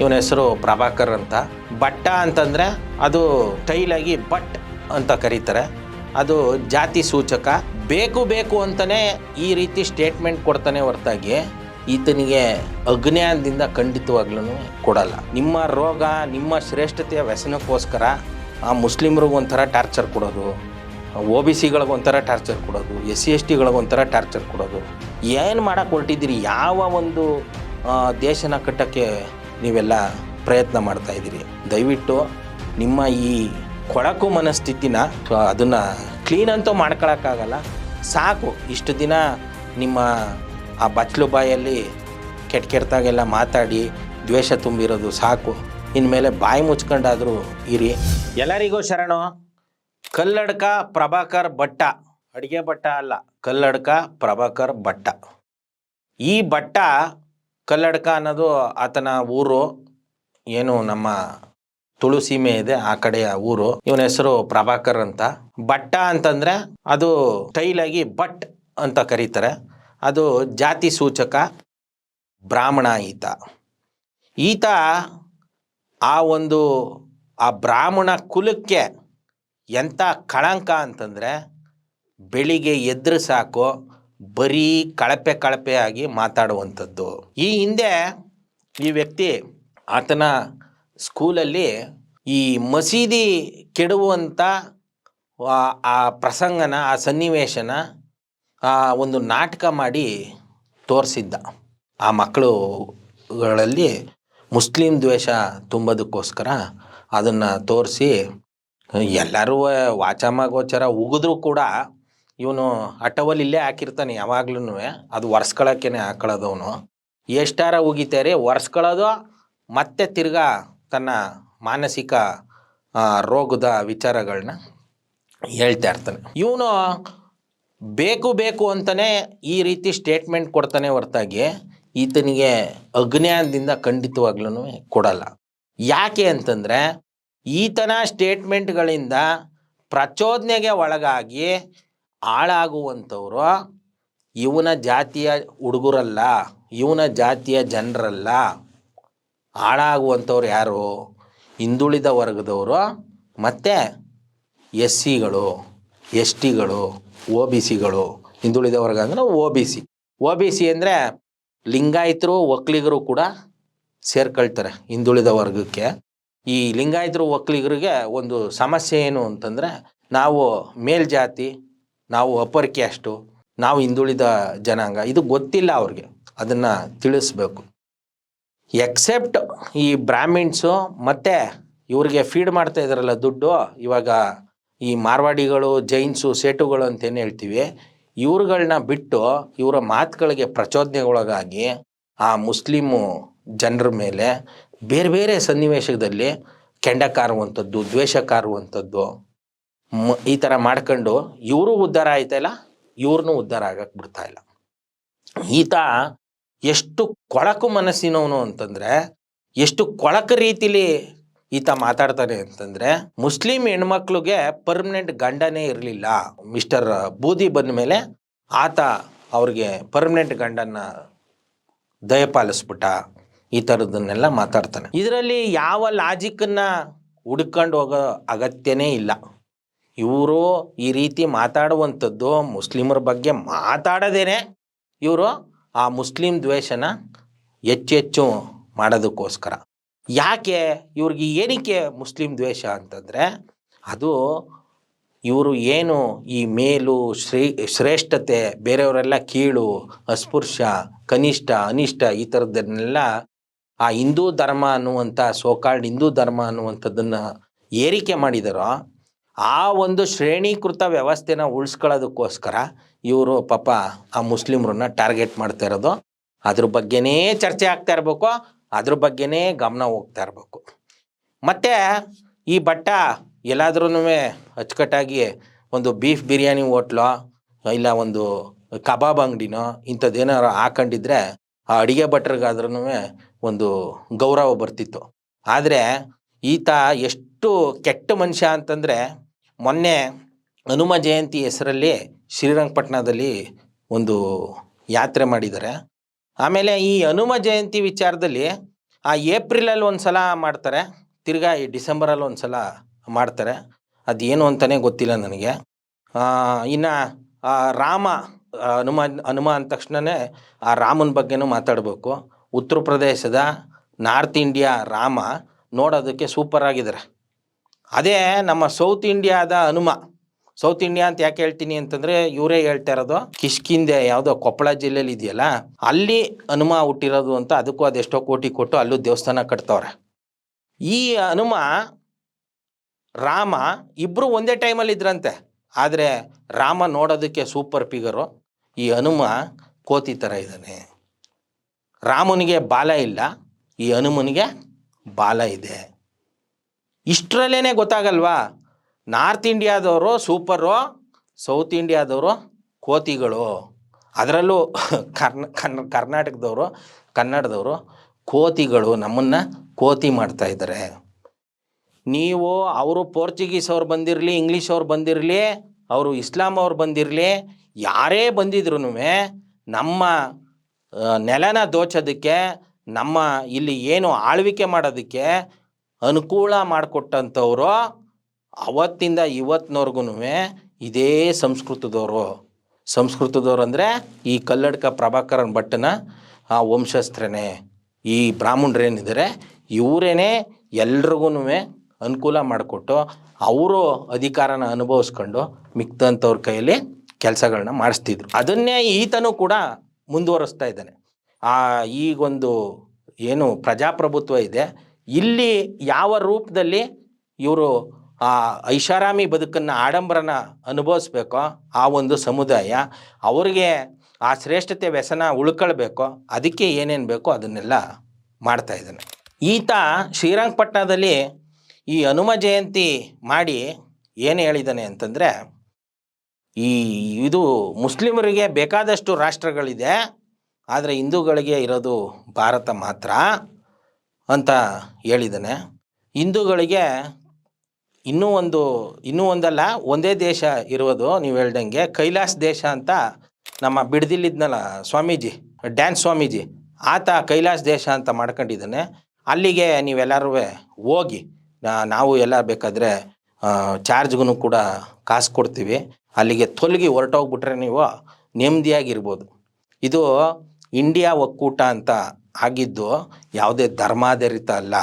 ಇವನ ಹೆಸರು ಪ್ರಭಾಕರ್ ಅಂತ. ಬಟ್ಟ ಅಂತಂದರೆ ಅದು ಸ್ಟೈಲಾಗಿ ಬಟ್ ಅಂತ ಕರೀತಾರೆ. ಅದು ಜಾತಿ ಸೂಚಕ. ಬೇಕು ಬೇಕು ಅಂತಲೇ ಈ ರೀತಿ ಸ್ಟೇಟ್ಮೆಂಟ್ ಕೊಡ್ತಾನೆ ಹೊರತಾಗಿ. ಈತನಿಗೆ ಅಜ್ಞಾನದಿಂದ ಖಂಡಿತವಾಗ್ಲೂ ಕೊಡಲ್ಲ. ನಿಮ್ಮ ರೋಗ, ನಿಮ್ಮ ಶ್ರೇಷ್ಠತೆಯ ವ್ಯಸನಕ್ಕೋಸ್ಕರ ಆ ಮುಸ್ಲಿಮ್ರಿಗೆ ಒಂಥರ ಟಾರ್ಚರ್ ಕೊಡೋದು. ಒ ಬಿ ಸಿಗಳಿಗೊಂಥರ ಟಾರ್ಚರ್ ಕೊಡೋದು. ಎಸ್ ಸಿ ಎಸ್ ಟಿಗಳಿಗೊಂಥರ ಟಾರ್ಚರ್ ಕೊಡೋದು. ಏನು ಮಾಡೋಕ್ಕೆ ಹೊರಟಿದ್ದೀರಿ? ಯಾವ ಒಂದು ದೇಶನ ಕಟ್ಟಕ್ಕೆ ನೀವೆಲ್ಲ ಪ್ರಯತ್ನ ಮಾಡ್ತಾ ಇದ್ದೀರಿ. ದಯವಿಟ್ಟು ನಿಮ್ಮ ಈ ಕೊಳಕು ಮನಸ್ಥಿತಿನ ಅದನ್ನು ಕ್ಲೀನ್ ಅಂತೂ ಮಾಡ್ಕೊಳಕ್ಕಾಗಲ್ಲ. ಸಾಕು, ಇಷ್ಟು ದಿನ ನಿಮ್ಮ ಆ ಬಚ್ಚಲು ಬಾಯಲ್ಲಿ ಕೆಟ್ಟ ಕೆಟ್ಟದಾಗೆಲ್ಲ ಮಾತಾಡಿ, ದ್ವೇಷ ತುಂಬಿರೋದು ಸಾಕು. ಇನ್ಮೇಲೆ ಬಾಯಿ ಮುಚ್ಕೊಂಡಾದರೂ ಇರಿ. ಎಲ್ಲರಿಗೂ ಶರಣು. ಕಲ್ಲಡ್ಕ ಪ್ರಭಾಕರ್ ಭಟ್ಟ. ಅಡಿಗೆ ಭಟ್ಟ ಅಲ್ಲ, ಕಲ್ಲಡ್ಕ ಪ್ರಭಾಕರ್ ಭಟ್ಟ. ಈ ಭಟ್ಟ ಕಲ್ಲಡ್ಕ ಅನ್ನೋದು ಆತನ ಊರು. ಏನು ನಮ್ಮ ತುಳು ಸೀಮೆ ಇದೆ, ಆ ಕಡೆಯ ಊರು. ಇವನ ಹೆಸರು ಪ್ರಭಾಕರ್ ಅಂತ. ಭಟ್ಟ ಅಂತಂದ್ರೆ ಅದು ಸ್ಟೈಲಾಗಿ ಭಟ್ ಅಂತ ಕರೀತಾರೆ. ಅದು ಜಾತಿ ಸೂಚಕ ಬ್ರಾಹ್ಮಣ ಈತ. ಈತ ಆ ಒಂದು, ಆ ಬ್ರಾಹ್ಮಣ ಕುಲಕ್ಕೆ ಎಂಥ ಕಳಂಕ ಅಂತಂದರೆ ಬೆಳಿಗ್ಗೆ ಎದ್ರೆ ಸಾಕು ಬರೀ ಕಳಪೆ ಕಳಪೆಯಾಗಿ ಮಾತಾಡುವಂಥದ್ದು. ಈ ಹಿಂದೆ ಈ ವ್ಯಕ್ತಿ ಆತನ ಸ್ಕೂಲಲ್ಲಿ ಈ ಮಸೀದಿ ಕೆಡುವಂಥ ಆ- ಪ್ರಸಂಗನ, ಆ ಸನ್ನಿವೇಶನ, ಆ, ಒಂದು ನಾಟಕ ಮಾಡಿ ತೋರಿಸಿದ್ದ. ಆ ಮಕ್ಕಳುಗಳಲ್ಲಿ ಮುಸ್ಲಿಂ ದ್ವೇಷ ತುಂಬೋದಕ್ಕೋಸ್ಕರ ಅದನ್ನು ತೋರಿಸಿ ಎಲ್ಲರೂ ವಾಚಾಮಗೋಚರ ಉಗಿದ್ರು ಕೂಡ ಇವನು ಅಟವಲ್ ಇಲ್ಲೇ ಹಾಕಿರ್ತಾನೆ ಯಾವಾಗ್ಲೂ ಅದು ಒರ್ಸ್ಕೊಳೋಕ್ಕೇನೆ ಹಾಕೊಳ್ಳೋದು ಅವನು. ಎಷ್ಟಾರ ಉಗಿತಾರೆ, ಒರೆಸ್ಕೊಳ್ಳೋದು ಮತ್ತೆ ತಿರ್ಗಾ ತನ್ನ ಮಾನಸಿಕ ರೋಗದ ವಿಚಾರಗಳನ್ನ ಹೇಳ್ತಾ ಇರ್ತಾನೆ. ಇವನು ಬೇಕು ಬೇಕು ಅಂತಲೇ ಈ ರೀತಿ ಸ್ಟೇಟ್ಮೆಂಟ್ ಕೊಡ್ತಾನೆ ಹೊರತಾಗಿ ಈತನಿಗೆ ಅಜ್ಞಾನದಿಂದ ಖಂಡಿತವಾಗ್ಲೂ ಕೊಡಲ್ಲ. ಯಾಕೆ ಅಂತಂದರೆ ಈತನ ಸ್ಟೇಟ್ಮೆಂಟ್ಗಳಿಂದ ಪ್ರಚೋದನೆಗೆ ಒಳಗಾಗಿ ಹಾಳಾಗುವಂಥವ್ರು ಇವನ ಜಾತಿಯ ಹುಡುಗರಲ್ಲ, ಇವನ ಜಾತಿಯ ಜನರಲ್ಲ. ಹಾಳಾಗುವಂಥವ್ರು ಯಾರು? ಹಿಂದುಳಿದ ವರ್ಗದವರು ಮತ್ತು ಎಸ್ ಸಿಗಳು ಎಸ್ ಟಿಗಳು ಒ ಬಿ ಸಿಗಳು. ಹಿಂದುಳಿದ ವರ್ಗ ಅಂದರೆ O B C. O B C ಅಂದರೆ ಲಿಂಗಾಯಿತರು, ಒಕ್ಕಲಿಗರು ಕೂಡ ಸೇರ್ಕೊಳ್ತಾರೆ ಹಿಂದುಳಿದ ವರ್ಗಕ್ಕೆ. ಈ ಲಿಂಗಾಯತರು, ಒಕ್ಕಲಿಗರಿಗೆ ಒಂದು ಸಮಸ್ಯೆ ಏನು ಅಂತಂದರೆ ನಾವು ಮೇಲ್ಜಾತಿ ನಾವು ಅಪ್ಪರ್ ಕ್ಯಾಸ್ಟು ನಾವು ಹಿಂದುಳಿದ ಜನಾಂಗ, ಇದು ಗೊತ್ತಿಲ್ಲ ಅವ್ರಿಗೆ. ಅದನ್ನು ತಿಳಿಸ್ಬೇಕು. ಎಕ್ಸೆಪ್ಟ್ ಈ ಬ್ರಾಹ್ಮಿಣ್ಸು ಮತ್ತು ಇವ್ರಿಗೆ ಫೀಡ್ ಮಾಡ್ತಾ ಇದ್ದಾರಲ್ಲ ದುಡ್ಡು, ಇವಾಗ ಈ ಮಾರ್ವಾಡಿಗಳು, ಜೈನ್ಸು, ಸೇಟುಗಳು ಅಂತೇನು ಹೇಳ್ತೀವಿ ಇವ್ರುಗಳನ್ನ ಬಿಟ್ಟು ಇವರ ಮಾತುಗಳಿಗೆ ಪ್ರಚೋದನೆಗೊಳಗಾಗಿ ಆ ಮುಸ್ಲಿಮು ಜನರ ಮೇಲೆ ಬೇರೆ ಬೇರೆ ಸನ್ನಿವೇಶದಲ್ಲಿ ಕೆಂಡ ಕಾರುವಂಥದ್ದು ದ್ವೇಷ ಕಾರುವಂಥದ್ದು ಈ ಥರ ಮಾಡ್ಕೊಂಡು ಇವರು ಉದ್ಧಾರ ಆಯ್ತಲ್ಲ ಇವ್ರನ್ನೂ ಉದ್ಧಾರ ಆಗಕ್ಕೆ ಬಿಡ್ತಾ ಇಲ್ಲ. ಈತ ಎಷ್ಟು ಕೊಳಕು ಮನಸ್ಸಿನವನು ಅಂತಂದರೆ, ಎಷ್ಟು ಕೊಳಕು ರೀತಿಲಿ ಈತ ಮಾತಾಡ್ತಾನೆ ಅಂತಂದರೆ, ಮುಸ್ಲಿಂ ಹೆಣ್ಮಕ್ಳಿಗೆ ಪರ್ಮನೆಂಟ್ ಗಂಡನೇ ಇರಲಿಲ್ಲ. ಮಿಸ್ಟರ್ ಬೂದಿ ಬಂದ ಮೇಲೆ ಆತ ಅವ್ರಿಗೆ ಪರ್ಮನೆಂಟ್ ಗಂಡನ್ನ ದಯಪಾಲಿಸ್ಬಿಟ್ಟ ಈ ಥರದನ್ನೆಲ್ಲ ಮಾತಾಡ್ತಾನೆ. ಇದರಲ್ಲಿ ಯಾವ ಲಾಜಿಕ್ಕನ್ನು ಹುಡ್ಕೊಂಡು ಹೋಗೋ ಅಗತ್ಯನೇ ಇಲ್ಲ. ಇವರು ಈ ರೀತಿ ಮಾತಾಡುವಂಥದ್ದು ಮುಸ್ಲಿಮರ ಬಗ್ಗೆ ಮಾತಾಡದೇನೆ. ಇವರು ಆ ಮುಸ್ಲಿಂ ದ್ವೇಷನ ಹೆಚ್ಚೆಚ್ಚು ಹೆಚ್ಚು ಮಾಡೋದಕ್ಕೋಸ್ಕರ. ಯಾಕೆ ಇವ್ರಿಗೆ ಏನಕ್ಕೆ ಮುಸ್ಲಿಂ ದ್ವೇಷ ಅಂತಂದರೆ, ಅದು ಇವರು ಏನು ಈ ಮೇಲು, ಶ್ರೀ, ಶ್ರೇಷ್ಠತೆ, ಬೇರೆಯವರೆಲ್ಲ ಕೀಳು, ಅಸ್ಪೃಶ್ಯ, ಕನಿಷ್ಠ, ಅನಿಷ್ಟ ಈ ಥರದನ್ನೆಲ್ಲ ಆ ಹಿಂದೂ ಧರ್ಮ ಅನ್ನುವಂಥ ಸೋಕಾಲ್ಡ್ ಹಿಂದೂ ಧರ್ಮ ಅನ್ನುವಂಥದ್ದನ್ನು ಏರಿಕೆ ಮಾಡಿದಾರೋ ಆ ಒಂದು ಶ್ರೇಣೀಕೃತ ವ್ಯವಸ್ಥೆನ ಉಳಿಸ್ಕೊಳ್ಳೋದಕ್ಕೋಸ್ಕರ ಇವರು ಪಾಪ ಆ ಮುಸ್ಲಿಮ್ರನ್ನ ಟಾರ್ಗೆಟ್ ಮಾಡ್ತಾ ಇರೋದು. ಅದ್ರ ಬಗ್ಗೆನೇ ಚರ್ಚೆ ಆಗ್ತಾ ಇರಬೇಕು. ಅದ್ರ ಬಗ್ಗೆನೇ ಗಮನ ಹೋಗ್ತಾ ಇರಬೇಕು. ಮತ್ತು ಈ ಬಟ್ಟ ಎಲ್ಲಾದ್ರೂ ಅಚ್ಚುಕಟ್ಟಾಗಿ ಒಂದು ಬೀಫ್ ಬಿರಿಯಾನಿ ಹೋಟ್ಲೋ, ಇಲ್ಲ ಒಂದು ಕಬಾಬ್ ಅಂಗಡಿನೋ ಇಂಥದ್ದೇನಾರು ಹಾಕೊಂಡಿದ್ರೆ ಆ ಅಡುಗೆ ಭಟ್ರಿಗಾದ್ರೂ ಒಂದು ಗೌರವ ಬರ್ತಿತ್ತು. ಆದರೆ ಈತ ಎಷ್ಟು ಕೆಟ್ಟ ಮನುಷ್ಯ ಅಂತಂದರೆ ಮೊನ್ನೆ ಹನುಮ ಜಯಂತಿ ಹೆಸರಲ್ಲಿ ಶ್ರೀರಂಗಪಟ್ಟಣದಲ್ಲಿ ಒಂದು ಯಾತ್ರೆ ಮಾಡಿದ್ದಾರೆ. ಆಮೇಲೆ ಈ ಹನುಮ ಜಯಂತಿ ವಿಚಾರದಲ್ಲಿ ಆ ಏಪ್ರಿಲಲ್ಲಿ ಒಂದು ಸಲ ಮಾಡ್ತಾರೆ, ತಿರ್ಗಾ ಈ ಡಿಸೆಂಬರಲ್ಲಿ ಒಂದು ಸಲ ಮಾಡ್ತಾರೆ. ಅದೇನು ಅಂತಲೇ ಗೊತ್ತಿಲ್ಲ ನನಗೆ. ಇನ್ನು ರಾಮ, ಹನುಮ ಹನುಮ ಅಂದ ತಕ್ಷಣವೇ ಆ ರಾಮನ ಬಗ್ಗೆನೂ ಮಾತಾಡಬೇಕು. ಉತ್ತರ ಪ್ರದೇಶದ ನಾರ್ತ್ ಇಂಡಿಯಾ ರಾಮ ನೋಡೋದಕ್ಕೆ ಸೂಪರ್ ಆಗಿದ್ದಾರೆ. ಅದೇ ನಮ್ಮ ಸೌತ್ ಇಂಡಿಯಾದ ಹನುಮ ಸೌತ್ ಇಂಡಿಯಾ ಅಂತ ಯಾಕೆ ಹೇಳ್ತೀನಿ ಅಂತಂದ್ರೆ ಇವರೇ ಹೇಳ್ತಾ ಇರೋದು ಕಿಷ್ಕಿಂದೆ ಯಾವುದೋ ಕೊಪ್ಪಳ ಜಿಲ್ಲೆಯಲ್ಲಿ ಇದೆಯಲ್ಲ, ಅಲ್ಲಿ ಹನುಮ ಹುಟ್ಟಿರೋದು ಅಂತ ಅದಕ್ಕೂ ಅದೆಷ್ಟೋ ಕೋಟಿ ಕೊಟ್ಟು ಅಲ್ಲೂ ದೇವಸ್ಥಾನ ಕಟ್ತವ್ರೆ. ಈ ಹನುಮ ರಾಮ ಇಬ್ಬರು ಒಂದೇ ಟೈಮಲ್ಲಿ ಇದ್ರಂತೆ. ಆದರೆ ರಾಮ ನೋಡೋದಕ್ಕೆ ಸೂಪರ್ ಫಿಗರು ಈ ಹನುಮ ಕೋತಿ ಥರ ಇದ್ದಾನೆ. ರಾಮನಿಗೆ ಬಾಲ ಇಲ್ಲ, ಈ ಹನುಮನಿಗೆ ಬಾಲ ಇದೆ. ಇಷ್ಟರಲ್ಲೇ ಗೊತ್ತಾಗಲ್ವಾ? ನಾರ್ತ್ ಇಂಡಿಯಾದವರು ಸೂಪರು, ಸೌತ್ ಇಂಡಿಯಾದವರು ಕೋತಿಗಳು. ಅದರಲ್ಲೂ ಕರ್ನ ಕರ್ನಾಟಕದವರು, ಕನ್ನಡದವರು ಕೋತಿಗಳು ನಮ್ಮನ್ನು ಕೋತಿ ಮಾಡ್ತಾ ಇದ್ದಾರೆ ನೀವು ಅವರು ಪೋರ್ಚುಗೀಸ್ ಅವ್ರು ಬಂದಿರಲಿ, ಇಂಗ್ಲೀಷ್ ಅವ್ರು ಬಂದಿರಲಿ, ಅವರು ಇಸ್ಲಾಂ ಅವ್ರು ಬಂದಿರಲಿ, ಯಾರೇ ಬಂದಿದ್ರು ನಮ್ಮ ನೆಲನ ದೋಚೋದಕ್ಕೆ, ನಮ್ಮ ಇಲ್ಲಿ ಏನು ಆಳ್ವಿಕೆ ಮಾಡೋದಕ್ಕೆ ಅನುಕೂಲ ಮಾಡಿಕೊಟ್ಟಂಥವ್ರು ಅವತ್ತಿಂದ ಇವತ್ತಿನವ್ರಿಗೂ ಇದೇ ಸಂಸ್ಕೃತದವರು. ಸಂಸ್ಕೃತದವ್ರು ಅಂದರೆ ಈ ಕಲ್ಲಡ್ಕ ಪ್ರಭಾಕರನ್ ಭಟ್ಟನ ಆ ವಂಶಸ್ತ್ರನೇ ಈ ಬ್ರಾಹ್ಮಣರೇನಿದ್ದಾರೆ ಇವರೇನೆ ಎಲ್ರಿಗೂ ಅನುಕೂಲ ಮಾಡಿಕೊಟ್ಟು ಅವರು ಅಧಿಕಾರನ ಅನುಭವಿಸ್ಕೊಂಡು ಮಿಕ್ತಂಥವ್ರ ಕೈಯಲ್ಲಿ ಕೆಲಸಗಳನ್ನ ಮಾಡಿಸ್ತಿದ್ರು. ಅದನ್ನೇ ಈತನೂ ಕೂಡ ಮುಂದುವರಿಸ್ತಾ ಇದ್ದಾನೆ. ಆ ಈಗೊಂದು ಏನು ಪ್ರಜಾಪ್ರಭುತ್ವ ಇದೆ ಇಲ್ಲಿ ಯಾವ ರೂಪದಲ್ಲಿ ಇವರು ಆ ಐಷಾರಾಮಿ ಬದುಕನ್ನು ಆಡಂಬರನ ಅನುಭವಿಸ್ಬೇಕೋ ಆ ಒಂದು ಸಮುದಾಯ, ಅವರಿಗೆ ಆ ಶ್ರೇಷ್ಠತೆ ವ್ಯಸನ ಉಳ್ಕೊಳ್ಬೇಕೋ ಅದಕ್ಕೆ ಏನೇನು ಬೇಕೋ ಅದನ್ನೆಲ್ಲ ಮಾಡ್ತಾ ಇದ್ದಾನೆ. ಈತ ಶ್ರೀರಂಗಪಟ್ಟಣದಲ್ಲಿ ಈ ಹನುಮ ಜಯಂತಿ ಮಾಡಿ ಏನು ಹೇಳಿದ್ದಾನೆ ಅಂತಂದರೆ, ಈ ಇದು ಮುಸ್ಲಿಮರಿಗೆ ಬೇಕಾದಷ್ಟು ರಾಷ್ಟ್ರಗಳಿದೆ, ಆದರೆ ಹಿಂದೂಗಳಿಗೆ ಇರೋದು ಭಾರತ ಮಾತ್ರ. ಅಂತ ಹೇಳಿದ್ದಾನೆ. ಹಿಂದೂಗಳಿಗೆ ಇನ್ನೂ ಒಂದು, ಇನ್ನೂ ಒಂದಲ್ಲ, ಒಂದೇ ದೇಶ ಇರೋದು ನೀವು ಹೇಳ್ದಂಗೆ ಕೈಲಾಸ ದೇಶ ಅಂತ ನಮ್ಮ ಬಿಡ್ದಿಲ್ಲಿದ್ನಲ್ಲ ಸ್ವಾಮೀಜಿ ಡ್ಯಾನ್ಸ್ ಸ್ವಾಮೀಜಿ, ಆತ ಕೈಲಾಸ ದೇಶ ಅಂತ ಮಾಡ್ಕೊಂಡಿದ್ದಾನೆ. ಅಲ್ಲಿಗೆ ನೀವೆಲ್ಲರೂ ಹೋಗಿ ನಾವು ಎಲ್ಲ ಬೇಕಾದರೆ ಚಾರ್ಜ್ಗೂ ಕೂಡ ಕಾಸು ಕೊಡ್ತೀವಿ. ಅಲ್ಲಿಗೆ ತೊಲಗಿ ಹೊರಟೋಗ್ಬಿಟ್ರೆ ನೀವು ನೆಮ್ಮದಿಯಾಗಿರ್ಬೋದು. ಇದು ಇಂಡಿಯಾ ಒಕ್ಕೂಟ ಅಂತ ಆಗಿದ್ದು ಯಾವುದೇ ಧರ್ಮಾಧಾರಿತ ಅಲ್ಲ.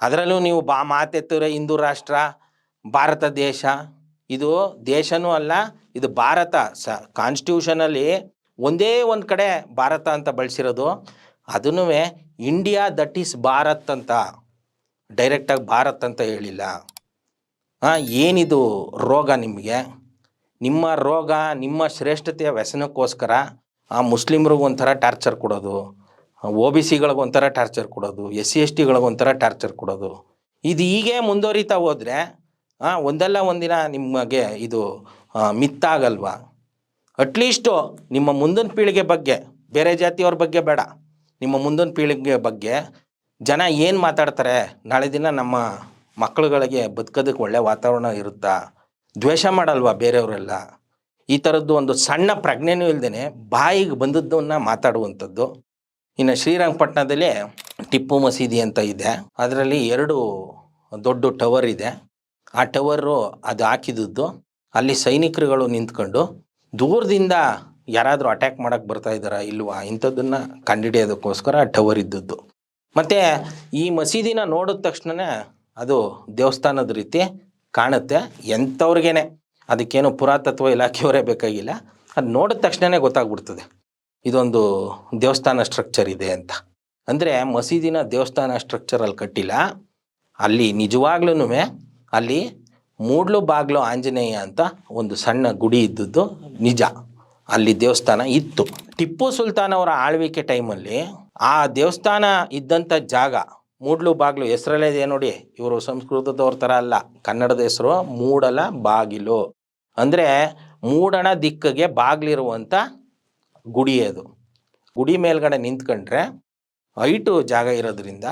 ಅದರಲ್ಲೂ ನೀವು ಬಾ ಮಾತೆತ್ತಿದ್ರೆ ಹಿಂದೂ ರಾಷ್ಟ್ರ, ಭಾರತ ದೇಶ, ಇದು ದೇಶನೂ ಅಲ್ಲ, ಇದು ಭಾರತ. ಸ ಕಾನ್ಸ್ಟಿಟ್ಯೂಷನಲ್ಲಿ ಒಂದೇ ಒಂದು ಕಡೆ ಭಾರತ ಅಂತ ಬಳಸಿರೋದು. ಅದನ್ನು ಇಂಡಿಯಾ ದಟ್ ಈಸ್ ಭಾರತ್ ಅಂತ ಡೈರೆಕ್ಟಾಗಿ ಭಾರತ್ ಅಂತ ಹೇಳಿಲ್ಲ. ಹಾಂ, ಏನಿದು ರೋಗ ನಿಮಗೆ? ನಿಮ್ಮ ರೋಗ, ನಿಮ್ಮ ಶ್ರೇಷ್ಠತೆಯ ವ್ಯಸನಕ್ಕೋಸ್ಕರ ಆ ಮುಸ್ಲಿಮ್ರಿಗೆ ಒಂಥರ ಟಾರ್ಚರ್ ಕೊಡೋದು. ಒ ಬಿ ಸಿಗಳಿಗೆ ಒಂಥರ ಟಾರ್ಚರ್ ಕೊಡೋದು, ಎಸ್ ಸಿ ಎಸ್ ಟಿಗಳಿಗೆ ಒಂಥರ ಟಾರ್ಚರ್ ಕೊಡೋದು. ಇದು ಹೀಗೆ ಮುಂದುವರಿತಾ ಹೋದರೆ ಒಂದಲ್ಲ ಒಂದಿನ ನಿಮಗೆ ಇದು ಮಿತ್ತಾಗಲ್ವಾ? ಅಟ್ಲೀಸ್ಟು ನಿಮ್ಮ ಮುಂದಿನ ಪೀಳಿಗೆ ಬಗ್ಗೆ, ಬೇರೆ ಜಾತಿಯವ್ರ ಬಗ್ಗೆ ಬೇಡ. ನಿಮ್ಮ ಮುಂದಿನ ಪೀಳಿಗೆ ಬಗ್ಗೆ ಜನ ಏನು ಮಾತಾಡ್ತಾರೆ? ನಾಳೆ ದಿನ ನಮ್ಮ ಮಕ್ಕಳುಗಳಿಗೆ ಬದುಕೋದಕ್ಕೆ ಒಳ್ಳೆ ವಾತಾವರಣ ಇರುತ್ತಾ? ದ್ವೇಷ ಮಾಡಲ್ವಾ ಬೇರೆಯವರೆಲ್ಲ? ಈ ಥರದ್ದು ಒಂದು ಸಣ್ಣ ಪ್ರಜ್ಞೆನೂ ಇಲ್ದೇ ಬಾಯಿಗೆ ಬಂದದ್ದನ್ನು ಮಾತಾಡುವಂಥದ್ದು. ಇನ್ನು ಶ್ರೀರಂಗಪಟ್ಟಣದಲ್ಲಿ ಟಿಪ್ಪು ಮಸೀದಿ ಅಂತ ಇದೆ. ಅದರಲ್ಲಿ ಎರಡು ದೊಡ್ಡ ಟವರ್ ಇದೆ. ಆ ಟವರು ಅದು ಹಾಕಿದ್ದದ್ದು ಅಲ್ಲಿ ಸೈನಿಕರುಗಳು ನಿಂತ್ಕೊಂಡು ದೂರದಿಂದ ಯಾರಾದರೂ ಅಟ್ಯಾಕ್ ಮಾಡೋಕ್ಕೆ ಬರ್ತಾ ಇದ್ದಾರಾ ಇಲ್ವಾ ಇಂಥದ್ದನ್ನು ಕಂಡುಹಿಡಿಯೋದಕ್ಕೋಸ್ಕರ ಆ ಟವರ್ ಇದ್ದದ್ದು. ಮತ್ತು ಈ ಮಸೀದಿನ ನೋಡಿದ ತಕ್ಷಣವೇ ಅದು ದೇವಸ್ಥಾನದ ರೀತಿ ಕಾಣುತ್ತೆ. ಎಂಥವ್ರಿಗೇನೆ. ಅದಕ್ಕೇನು ಪುರಾತತ್ವ ಇಲಾಖೆಯವರೇ ಬೇಕಾಗಿಲ್ಲ. ಅದು ನೋಡಿದ ತಕ್ಷಣವೇ ಗೊತ್ತಾಗ್ಬಿಡ್ತದೆ. ಇದೊಂದು ದೇವಸ್ಥಾನ ಸ್ಟ್ರಕ್ಚರ್ ಇದೆ ಅಂತ. ಅಂದರೆ ಮಸೀದಿನ ದೇವಸ್ಥಾನ ಸ್ಟ್ರಕ್ಚರಲ್ಲಿ ಕಟ್ಟಿಲ್ಲ. ಅಲ್ಲಿ ನಿಜವಾಗ್ಲೂ ಅಲ್ಲಿ ಮೂಡ್ಲು ಬಾಗ್ಲು ಆಂಜನೇಯ ಅಂತ ಒಂದು ಸಣ್ಣ ಗುಡಿ ಇದ್ದದ್ದು ನಿಜ. ಅಲ್ಲಿ ದೇವಸ್ಥಾನ ಇತ್ತು. ಟಿಪ್ಪು ಸುಲ್ತಾನ್ ಅವರ ಆಳ್ವಿಕೆ ಟೈಮಲ್ಲಿ ಆ ದೇವಸ್ಥಾನ ಇದ್ದಂಥ ಜಾಗ, ಮೂಡ್ಲು ಬಾಗ್ಲು ಹೆಸರಲ್ಲೇ ಇದೆ ನೋಡಿ. ಇವರು ಸಂಸ್ಕೃತದವ್ರ ಥರ ಅಲ್ಲ, ಕನ್ನಡದ ಹೆಸರು ಮೂಡಲ ಬಾಗಿಲು. ಅಂದರೆ ಮೂಡಣ ದಿಕ್ಕಿಗೆ ಬಾಗಿಲಿರುವಂಥ ಗುಡಿ ಅದು. ಗುಡಿ ಮೇಲ್ಗಡೆ ನಿಂತ್ಕೊಂಡ್ರೆ ಹೈಟು ಜಾಗ ಇರೋದ್ರಿಂದ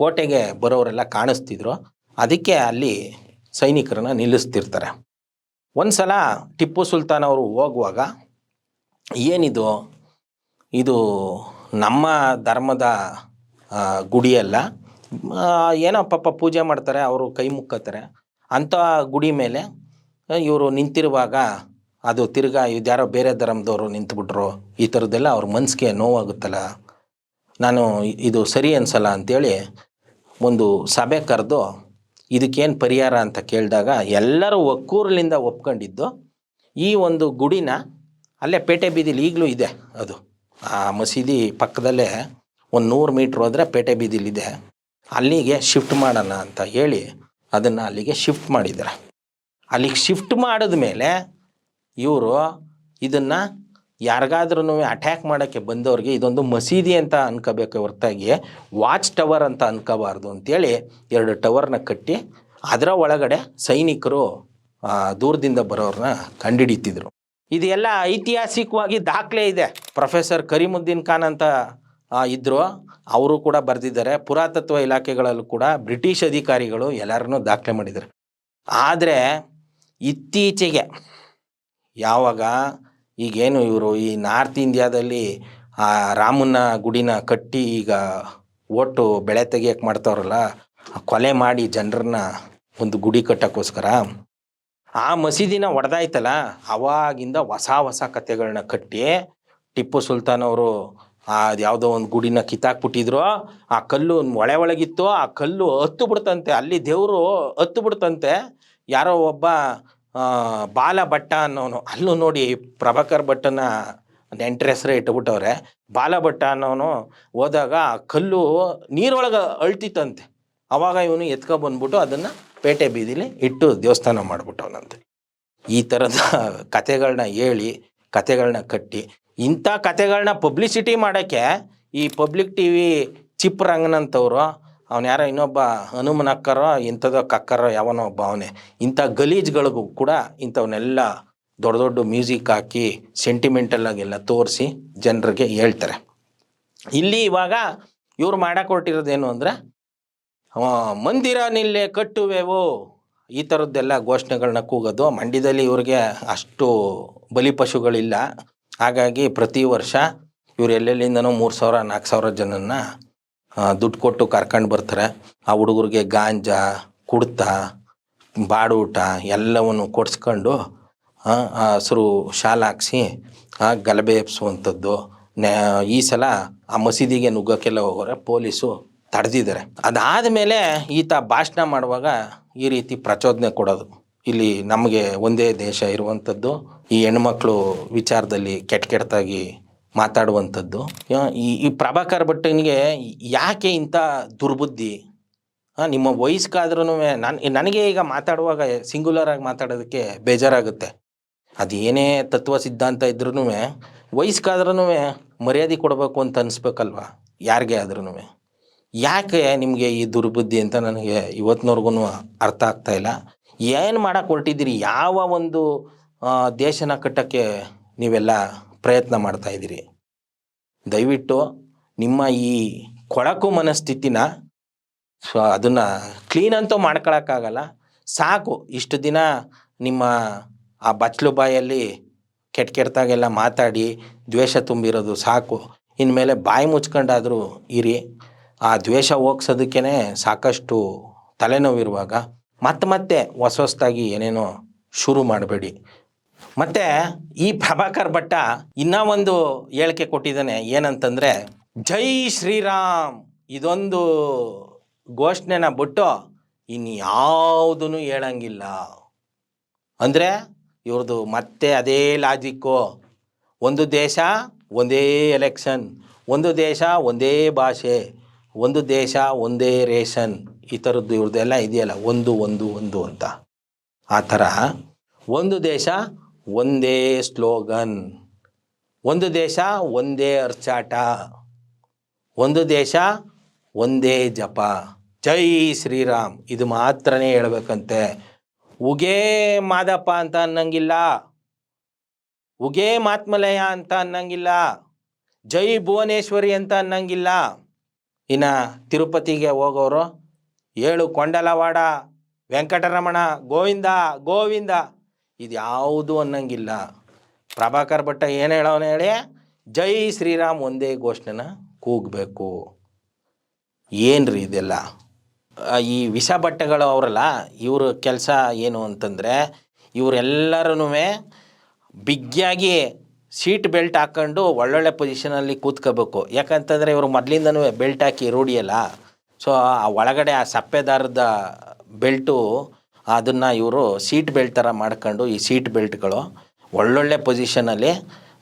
ಕೋಟೆಗೆ ಬರೋರೆಲ್ಲ ಕಾಣಿಸ್ತಿದ್ರು. ಅದಕ್ಕೆ ಅಲ್ಲಿ ಸೈನಿಕರನ್ನ ನಿಲ್ಲಿಸ್ತಿರ್ತಾರೆ. ಒಂದು ಸಲ ಟಿಪ್ಪು ಸುಲ್ತಾನ್ ಅವರು ಹೋಗುವಾಗ, ಏನಿದು? ಇದು ನಮ್ಮ ಧರ್ಮದ ಗುಡಿಯಲ್ಲ ಏನೋ ಪಾಪ ಪೂಜೆ ಮಾಡ್ತಾರೆ, ಅವರು ಕೈ ಮುಕ್ಕತ್ತಾರೆ ಅಂಥ ಗುಡಿ ಮೇಲೆ ಇವರು ನಿಂತಿರುವಾಗ ಅದು ತಿರ್ಗಾ ಇದ್ಯಾರೋ ಬೇರೆ ಧರ್ಮದವರು ನಿಂತುಬಿಟ್ರು, ಈ ಥರದ್ದೆಲ್ಲ ಅವ್ರ ಮನಸ್ಸಿಗೆ ನೋವಾಗುತ್ತಲ್ಲ. ನಾನು ಇದು ಸರಿ ಅನ್ಸಲ್ಲ ಅಂತೇಳಿ ಒಂದು ಸಭೆ ಕರೆದು ಇದಕ್ಕೇನು ಪರಿಹಾರ ಅಂತ ಕೇಳಿದಾಗ ಎಲ್ಲರೂ ಒಕ್ಕೂರಲಿಂದ ಒಪ್ಕೊಂಡಿದ್ದು, ಈ ಒಂದು ಗುಡಿನ ಅಲ್ಲೇ ಪೇಟೆ ಬೀದಿಲಿ ಈಗಲೂ ಇದೆ ಅದು. ಆ ಮಸೀದಿ ಪಕ್ಕದಲ್ಲೇ ಒಂದು ನೂರು ಮೀಟ್ರ್ ಹೋದರೆ ಪೇಟೆ ಬೀದಿಲಿದೆ ಅಲ್ಲಿಗೆ ಶಿಫ್ಟ್ ಮಾಡೋಣ ಅಂತ ಹೇಳಿ ಅದನ್ನು ಅಲ್ಲಿಗೆ ಶಿಫ್ಟ್ ಮಾಡಿದ್ದಾರೆ. ಅಲ್ಲಿಗೆ ಶಿಫ್ಟ್ ಮಾಡಿದ್ಮೇಲೆ ಇವರು ಇದನ್ನು ಯಾರಿಗಾದ್ರೂ ಅಟ್ಯಾಕ್ ಮಾಡೋಕ್ಕೆ ಬಂದವ್ರಿಗೆ ಇದೊಂದು ಮಸೀದಿ ಅಂತ ಅನ್ಕೋಬೇಕು ಹೊರತಾಗಿ ವಾಚ್ ಟವರ್ ಅಂತ ಅನ್ಕೋಬಾರ್ದು ಅಂತೇಳಿ ಎರಡು ಟವರ್ನ ಕಟ್ಟಿ ಅದರ ಒಳಗಡೆ ಸೈನಿಕರು ದೂರದಿಂದ ಬರೋರನ್ನ ಕಂಡುಹಿಡಿತಿದ್ರು ಇದೆಲ್ಲ ಐತಿಹಾಸಿಕವಾಗಿ ದಾಖಲೆ ಇದೆ. ಪ್ರೊಫೆಸರ್ ಕರೀಮುದ್ದೀನ್ ಖಾನ್ ಅಂತ ಇದ್ದರು ಅವರು ಕೂಡ ಬರೆದಿದ್ದಾರೆ. ಪುರಾತತ್ವ ಇಲಾಖೆಗಳಲ್ಲೂ ಕೂಡ ಬ್ರಿಟಿಷ್ ಅಧಿಕಾರಿಗಳು ಎಲ್ಲರನ್ನೂ ದಾಖಲೆ ಮಾಡಿದ್ದಾರೆ. ಆದರೆ ಇತ್ತೀಚೆಗೆ ಯಾವಾಗ ಈಗೇನು ಇವರು ಈ ನಾರ್ತ್ ಇಂಡಿಯಾದಲ್ಲಿ, ಆ ರಾಮನ ಗುಡಿನ ಕಟ್ಟಿ ಈಗ ಓಟು ಬೆಳೆ ತೆಗಿಯಕ್ಕೆ ಮಾಡ್ತಾವ್ರಲ್ಲ ಕೊಲೆ ಮಾಡಿ ಜನರನ್ನ ಒಂದು ಗುಡಿ ಕಟ್ಟೋಕ್ಕೋಸ್ಕರ. ಆ ಮಸೀದಿನ ಒಡೆದಾಯ್ತಲ್ಲ, ಅವಾಗಿಂದ ಹೊಸ ಹೊಸ ಕಥೆಗಳನ್ನ ಕಟ್ಟಿ, ಟಿಪ್ಪು ಸುಲ್ತಾನ್ ಅವರು ಅದು ಯಾವುದೋ ಒಂದು ಗುಡಿನ ಕಿತ್ತಾಕ್ಬಿಟ್ಟಿದ್ರು, ಆ ಕಲ್ಲು ಒಳೆ ಒಳಗಿತ್ತು, ಆ ಕಲ್ಲು ಹತ್ತು ಬಿಡ್ತಂತೆ, ಅಲ್ಲಿ ದೇವರು ಹತ್ತು ಬಿಡ್ತಂತೆ, ಯಾರೋ ಒಬ್ಬ ಬಾಲ ಭಟ್ಟ ಅನ್ನೋನು, ಅಲ್ಲೂ ನೋಡಿ ಪ್ರಭಾಕರ್ ಭಟ್ಟನ ನೆಂಟ್ರ ಹೆಸರೇ ಇಟ್ಬಿಟ್ಟವ್ರೆ. ಬಾಲ ಭಟ್ಟ ಅನ್ನೋನು ಹೋದಾಗ ಕಲ್ಲು ನೀರೊಳಗೆ ಅಳ್ತಿತ್ತಂತೆ. ಅವಾಗ ಇವನು ಎತ್ಕೊ ಬಂದ್ಬಿಟ್ಟು ಅದನ್ನು ಪೇಟೆ ಬೀದಿಲಿ ಇಟ್ಟು ದೇವಸ್ಥಾನ ಮಾಡ್ಬಿಟ್ಟವನಂತೆ. ಈ ಥರದ ಕತೆಗಳನ್ನ ಹೇಳಿ ಕತೆಗಳನ್ನ ಕಟ್ಟಿ, ಇಂಥ ಕತೆಗಳನ್ನ ಪಬ್ಲಿಸಿಟಿ ಮಾಡೋಕ್ಕೆ ಈ ಪಬ್ಲಿಕ್ ಟಿ ವಿ ಚಿಪ್ ರಂಗನಂತವ್ರು ಅವನು ಯಾರೋ ಇನ್ನೊಬ್ಬ ಹನುಮನ ಅಕ್ಕರೋ ಇಂಥದೋ ಕಕ್ಕರೋ ಯಾವನೋ ಒಬ್ಬ ಅವನೇ. ಇಂಥ ಗಲೀಜ್ಗಳಿಗೂ ಕೂಡ ಇಂಥವನ್ನೆಲ್ಲ ದೊಡ್ಡ ದೊಡ್ಡ ಮ್ಯೂಸಿಕ್ ಹಾಕಿ ಸೆಂಟಿಮೆಂಟಲ್ ಆಗೆಲ್ಲ ತೋರಿಸಿ ಜನರಿಗೆ ಹೇಳ್ತಾರೆ. ಇಲ್ಲಿ ಇವಾಗ ಇವ್ರು ಮಾಡಕ್ಕೆ ಹೊರಟಿರೋದೇನು ಅಂದರೆ ಮಂದಿರ ನಿಲ್ಲೆ ಕಟ್ಟುವೆವು ಈ ಥರದ್ದೆಲ್ಲ ಘೋಷಣೆಗಳನ್ನ ಕೂಗೋದು. ಮಂಡ್ಯದಲ್ಲಿ ಇವ್ರಿಗೆ ಅಷ್ಟು ಬಲಿಪಶುಗಳಿಲ್ಲ ಹಾಗಾಗಿ ಪ್ರತಿ ವರ್ಷ ಇವರು ಎಲ್ಲೆಲ್ಲಿಂದನೂ ಮೂರು ಸಾವಿರ ನಾಲ್ಕು ಸಾವಿರ ಜನನ್ನ ಆ, ದುಡ್ಡು ಕೊಟ್ಟು ಕರ್ಕೊಂಡು ಬರ್ತಾರೆ. ಆ ಹುಡುಗರಿಗೆ ಗಾಂಜಾ, ಕುಡ್ತ, ಬಾಡೂಟ ಎಲ್ಲವನ್ನು ಕೊಡಿಸ್ಕೊಂಡು ಹಸ್ರು ಶಾಲ್ ಹಾಕ್ಸಿ ಗಲಭೆ ಎಬ್ಸುವಂಥದ್ದು. ನ್ಯಾ- ಈ ಸಲ ಆ ಮಸೀದಿಗೆ ನುಗ್ಗೋಕ್ಕೆಲ್ಲ ಹೋಗೋರೆ. ಪೊಲೀಸು ತಡೆದಿದ್ದಾರೆ. ಅದಾದ ಮೇಲೆ ಈತ ಭಾಷಣ ಮಾಡುವಾಗ ಈ ರೀತಿ ಪ್ರಚೋದನೆ ಕೊಡೋದು. ಇಲ್ಲಿ ನಮಗೆ ಒಂದೇ ದೇಶ ಇರುವಂಥದ್ದು. ಈ ಹೆಣ್ಮಕ್ಳು ವಿಚಾರದಲ್ಲಿ ಕೆಟ್ಟ ಕೆಟ್ಟದಾಗಿ ಮಾತಾಡುವಂಥದ್ದು. ಈ ಈ ಪ್ರಭಾಕರ್ ಭಟ್ಟನಿಗೆ ಯಾಕೆ ಇಂಥ ದುರ್ಬುದ್ಧಿ? ಹಾಂ, ನಿಮ್ಮ ವಯಸ್ಕಾದ್ರೂ ನಾನು, ನನಗೆ ಈಗ ಮಾತಾಡುವಾಗ ಸಿಂಗುಲರ್ ಆಗಿ ಮಾತಾಡೋದಕ್ಕೆ ಬೇಜಾರಾಗುತ್ತೆ. ಅದು ಏನೇ ತತ್ವ ಸಿದ್ಧಾಂತ ಇದ್ರೂ ವಯಸ್ಕಾದ್ರೂ ಮರ್ಯಾದೆ ಕೊಡಬೇಕು ಅಂತ ಅನಿಸ್ಬೇಕಲ್ವ? ಯಾರಿಗೆ ಆದ್ರೂ ಯಾಕೆ ನಿಮಗೆ ಈ ದುರ್ಬುದ್ಧಿ ಅಂತ ನನಗೆ ಇವತ್ತಿನವ್ರಿಗೂ ಅರ್ಥ ಆಗ್ತಾ ಇಲ್ಲ. ಏನು ಮಾಡೋಕ್ಕೆ ಹೊರಟಿದ್ದೀರಿ? ಯಾವ ಒಂದು ದೇಶನ ಕಟ್ಟೋಕ್ಕೆ ನೀವೆಲ್ಲ ಪ್ರಯತ್ನ ಮಾಡ್ತಾ ಇದ್ದೀರಿ. ದಯವಿಟ್ಟು ನಿಮ್ಮ ಈ ಕೊಳಕು ಮನಸ್ಥಿತಿನ ಸೊ ಅದನ್ನು ಕ್ಲೀನ್ ಅಂತೂ ಮಾಡ್ಕೊಳಕ್ಕಾಗಲ್ಲ. ಸಾಕು, ಇಷ್ಟು ದಿನ ನಿಮ್ಮ ಆ ಬಚ್ಚಲು ಬಾಯಲ್ಲಿ ಕೆಟ್ಟ ಕೆಟ್ಟದಾಗೆಲ್ಲ ಮಾತಾಡಿ, ದ್ವೇಷ ತುಂಬಿರೋದು ಸಾಕು. ಇನ್ಮೇಲೆ ಬಾಯಿ ಮುಚ್ಕೊಂಡಾದರೂ ಇರಿ. ಆ ದ್ವೇಷ ಹೋಗ್ಸೋದಕ್ಕೇ ಸಾಕಷ್ಟು ತಲೆನೋವಿರುವಾಗ ಮತ್ತೆ ಮತ್ತೆ ಹೊಸ ಹೊಸದಾಗಿ ಏನೇನೋ ಶುರು ಮಾಡಬೇಡಿ. ಮತ್ತು ಈ ಪ್ರಭಾಕರ್ ಭಟ್ಟ ಇನ್ನೂ ಒಂದು ಹೇಳಿಕೆ ಕೊಟ್ಟಿದ್ದಾನೆ ಏನಂತಂದರೆ, ಜೈ ಶ್ರೀರಾಮ್, ಇದೊಂದು ಘೋಷಣೆನ ಬಿಟ್ಟು ಯಾವುದನ್ನು ಹೇಳಂಗಿಲ್ಲ. ಅಂದರೆ ಇವ್ರದ್ದು ಮತ್ತೆ ಅದೇ ಲಾಜಿಕ್ಕು ಒಂದು ದೇಶ, ಒಂದೇ ಎಲೆಕ್ಷನ್ ಒಂದು ದೇಶ, ಒಂದೇ ಭಾಷೆ. ಒಂದು ದೇಶ, ಒಂದೇ ರೇಷನ್. ಈ ಥರದ್ದು ಇವ್ರದ್ದೆಲ್ಲ ಇದೆಯಲ್ಲ, ಒಂದು ಒಂದು ಒಂದು ಅಂತ. ಆ ಥರ ಒಂದು ದೇಶ ಒಂದೇ ಸ್ಲೋಗನ್. ಒಂದು ದೇಶ, ಒಂದೇ ಅರ್ಚಾಟ. ಒಂದು ದೇಶ, ಒಂದೇ ಜಪ. ಜೈ ಶ್ರೀರಾಮ್. ಇದು ಮಾತ್ರನೇ ಹೇಳ್ಬೇಕಂತೆ. ಉಗೇ ಮಾದಪ್ಪ ಅಂತ ಅನ್ನಂಗಿಲ್ಲ. ಉಗೇ ಮಾತ್ಮಲಯ ಅಂತ ಅನ್ನಂಗಿಲ್ಲ. ಜೈ ಭುವನೇಶ್ವರಿ ಅಂತ ಅನ್ನಂಗಿಲ್ಲ. ಇನ್ನು ತಿರುಪತಿಗೆ ಹೋಗೋರು, ಏಳು ಕೊಂಡಲವಾಡ, ವೆಂಕಟರಮಣ, ಗೋವಿಂದ ಗೋವಿಂದ. ಇದು ಯಾವುದು ಅನ್ನಂಗಿಲ್ಲ. ಪ್ರಭಾಕರ್ ಭಟ್ಟ ಏನು ಹೇಳೋನು ಹೇಳಿ, ಜೈ ಶ್ರೀರಾಮ್ ಒಂದೇ ಘೋಷಣೆನ ಕೂಗಬೇಕು. ಏನ್ರಿ ಇದೆಲ್ಲ? ಈ ವಿಷ ಬಟ್ಟೆಗಳು ಅವರಲ್ಲ, ಇವ್ರ ಕೆಲಸ ಏನು ಅಂತಂದರೆ ಇವರೆಲ್ಲರೂ ಬಿಗ್ಗಿಯಾಗಿ ಸೀಟ್ ಬೆಲ್ಟ್ ಹಾಕ್ಕೊಂಡು ಒಳ್ಳೊಳ್ಳೆ ಪೊಸಿಷನಲ್ಲಿ ಕೂತ್ಕೋಬೇಕು. ಯಾಕಂತಂದರೆ ಇವರು ಮೊದಲಿಂದನೂ ಬೆಲ್ಟ್ ಹಾಕಿ ರೂಢಿಯಲ್ಲ. ಸೊ ಆ ಒಳಗಡೆ ಆ ಸಪ್ಪೆದಾರದ ಬೆಲ್ಟು ಅದನ್ನು ಇವರು ಸೀಟ್ ಬೆಲ್ಟ್ ಥರ ಮಾಡ್ಕೊಂಡು ಈ ಸೀಟ್ ಬೆಲ್ಟ್ಗಳು ಒಳ್ಳೊಳ್ಳೆ ಪೊಸಿಷನಲ್ಲಿ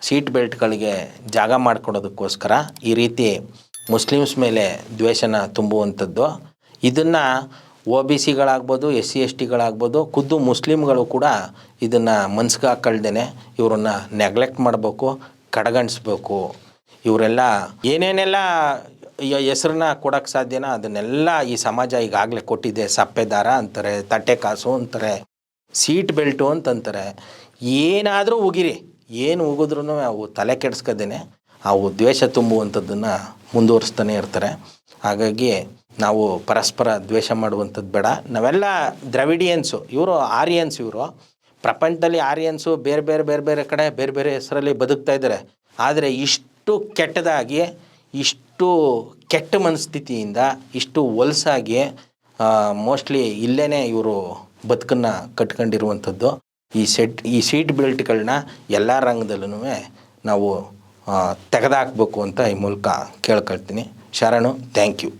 ಸೀಟ್ ಬೆಲ್ಟ್ಗಳಿಗೆ ಜಾಗ ಮಾಡ್ಕೊಡೋದಕ್ಕೋಸ್ಕರ ಈ ರೀತಿ ಮುಸ್ಲಿಮ್ಸ್ ಮೇಲೆ ದ್ವೇಷನ ತುಂಬುವಂಥದ್ದು. ಇದನ್ನು ಒ ಬಿ ಸಿಗಳಾಗ್ಬೋದು ಎಸ್ ಸಿ ಎಸ್ ಟಿಗಳಾಗ್ಬೋದು ಖುದ್ದು ಮುಸ್ಲಿಮ್ಗಳು ಕೂಡ ಇದನ್ನು ಮನ್ಸಿಗೆ ಹಾಕಲ್ದೇ ಇವ್ರನ್ನ ನೆಗ್ಲೆಕ್ಟ್ ಮಾಡಬೇಕು, ಕಡೆಗಣಿಸ್ಬೇಕು. ಇವರೆಲ್ಲ ಏನೇನೆಲ್ಲ ಹೆಸ್ರನ್ನ ಕೊಡೋಕ್ಕೆ ಸಾಧ್ಯನ? ಅದನ್ನೆಲ್ಲ ಈ ಸಮಾಜ ಈಗಾಗಲೇ ಕೊಟ್ಟಿದೆ. ಸಪ್ಪೆ ದಾರ ಅಂತಾರೆ, ತಟ್ಟೆ ಕಾಸು ಅಂತಾರೆ, ಸೀಟ್ ಬೆಲ್ಟು ಅಂತಂತಾರೆ. ಏನಾದರೂ ಉಗಿರಿ. ಏನು ಉಗಿದ್ರೂ ಅವು ತಲೆ ಕೆಡಿಸ್ಕೋದೇನೆ. ಅವು ದ್ವೇಷ ತುಂಬುವಂಥದ್ದನ್ನು ಮುಂದುವರಿಸ್ತಾನೆ ಇರ್ತಾರೆ. ಹಾಗಾಗಿ ನಾವು ಪರಸ್ಪರ ದ್ವೇಷ ಮಾಡುವಂಥದ್ದು ಬೇಡ. ನಾವೆಲ್ಲ ದ್ರವಿಡಿಯನ್ಸು. ಇವರು ಆರ್ಯನ್ಸ್ ಇವರು. ಪ್ರಪಂಚದಲ್ಲಿ ಆರ್ಯನ್ಸು ಬೇರೆ ಬೇರೆ ಬೇರೆ ಬೇರೆ ಕಡೆ ಬೇರೆ ಬೇರೆ ಹೆಸರಲ್ಲಿ ಬದುಕ್ತಾ ಇದ್ದಾರೆ. ಆದರೆ ಇಷ್ಟು ಕೆಟ್ಟದಾಗಿ ಇಷ್ಟು ಕೆಟ್ಟ ಮನಸ್ಥಿತಿಯಿಂದ, ಇಷ್ಟು ಹೊಲ್ಸಾಗಿ ಮೋಸ್ಟ್ಲಿ ಇಲ್ಲೇ ಇವರು ಬದುಕನ್ನು ಕಟ್ಕೊಂಡಿರುವಂಥದ್ದು. ಈ ಸೆಟ್ ಈ ಸೀಟ್ ಬೆಲ್ಟ್ಗಳನ್ನ ಎಲ್ಲ ರಂಗದಲ್ಲೂ ನಾವು ತೆಗೆದಾಕ್ಬೇಕು ಅಂತ ಈ ಮೂಲಕ ಕೇಳ್ಕೊಳ್ತೀನಿ. ಶರಣು ಥ್ಯಾಂಕ್ ಯು